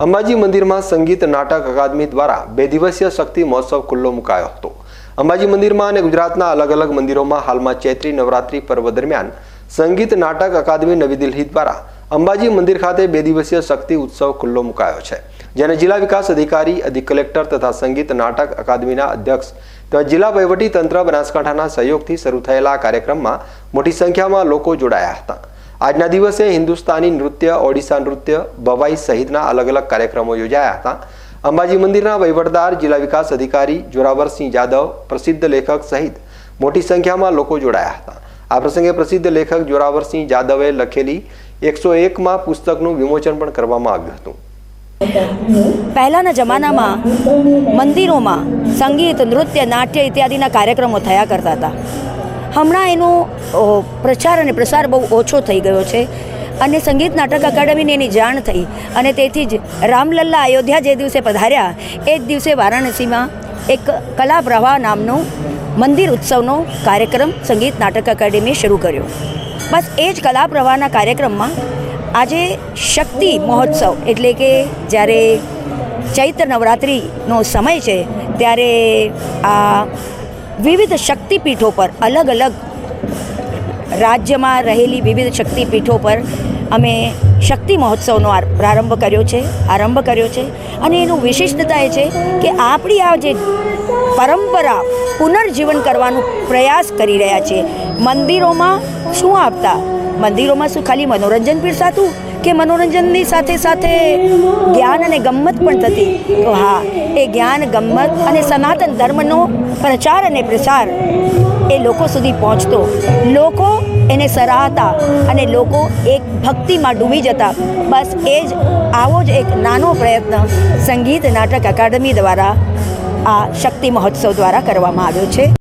અંબાજી મંદિરમાં સંગીત નાટક અકાદમી દ્વારા બે દિવસીય શક્તિ મહોત્સવ ખુલ્લો મુકાયો હતો. અંબાજી મંદિરમાં અને ગુજરાતના અલગ અલગ મંદિરોમાં હાલમાં ચૈત્રી નવરાત્રી પર્વ દરમિયાન સંગીત નાટક અકાદમી નવી દિલ્હી દ્વારા અંબાજી મંદિર ખાતે બે દિવસીય શક્તિ ઉત્સવ ખુલ્લો મુકાયો છે, જેને જિલ્લા વિકાસ અધિકારી, અધિક કલેક્ટર તથા સંગીત નાટક અકાદમીના અધ્યક્ષ તથા જિલ્લા વહીવટી તંત્ર બનાસકાંઠાના સહયોગથી શરૂ થયેલા કાર્યક્રમમાં મોટી સંખ્યામાં લોકો જોડાયા હતા. આજના દિવસે હિન્દુસ્તાની નૃત્ય, ઓડિશા નૃત્ય, ભવાઈ સહિતના અલગ અલગ કાર્યક્રમો યોજાયા હતા. અંબાજી મંદિરના વહીવટદાર, જિલ્લા વિકાસ અધિકારી જોરાવરસિંહ જાદવ, પ્રસિદ્ધ લેખક સહિત મોટી સંખ્યામાં લોકો જોડાયા હતા. આ પ્રસંગે પ્રસિદ્ધ લેખક જોરાવરસિંહ જાદવે લખેલી એકસો એકમાં પુસ્તકનું વિમોચન પણ કરવામાં આવ્યું હતું. પહેલાંના જમાનામાં મંદિરોમાં સંગીત, નૃત્ય, નાટ્ય ઇત્યાદિના કાર્યક્રમો થયા કરતા હતા. હમણાં એનો પ્રચાર અને પ્રસાર બહુ ઓછો થઈ ગયો છે. અને સંગીત નાટક અકાદમીને એની જાણ થઈ. અને તેથી જ રામલલ્લા અયોધ્યા જે દિવસે પધાર્યા, એ જ દિવસે વારાણસીમાં એક કલા પ્રવાહ નામનો મંદિર ઉત્સવનો કાર્યક્રમ સંગીત નાટક અકાદમીએ શરૂ કર્યો. બસ એ જ કલા પ્રવાહના કાર્યક્રમમાં આજે શક્તિ મહોત્સવ, એટલે કે જ્યારે ચૈત્ર નવરાત્રિનો સમય છે, ત્યારે આ વિવિધ શક્તિપીઠો પર અલગ અલગ રાજ્યમાં રહેલી વિવિધ શક્તિપીઠો પર અમે શક્તિ મહોત્સવનો પ્રારંભ કર્યો છે, આરંભ કર્યો છે. અને એનું વિશિષ્ટતા એ છે કે આપણી આ જે પરંપરા પુનર્જીવન કરવાનો પ્રયાસ કરી રહ્યા છે. મંદિરોમાં શું આપતા? મંદિરોમાં શું? ખાલી મનોરંજન પીરસાતું? કે મનોરંજનની સાથે સાથે જ્ઞાન અને ગમ્મત પણ થતી. તો હા, એ જ્ઞાન, ગમ્મત અને સનાતન ધર્મનો પ્રચાર અને પ્રસાર એ લોકો સુધી પહોંચતો. લોકો એને સરાહતા અને લોકો એક ભક્તિમાં ડૂબી જતા. બસ એ જ, આવો જ એક નાનો પ્રયત્ન સંગીત નાટક અકાદમી દ્વારા આ શક્તિ મહોત્સવ દ્વારા કરવામાં આવ્યો છે.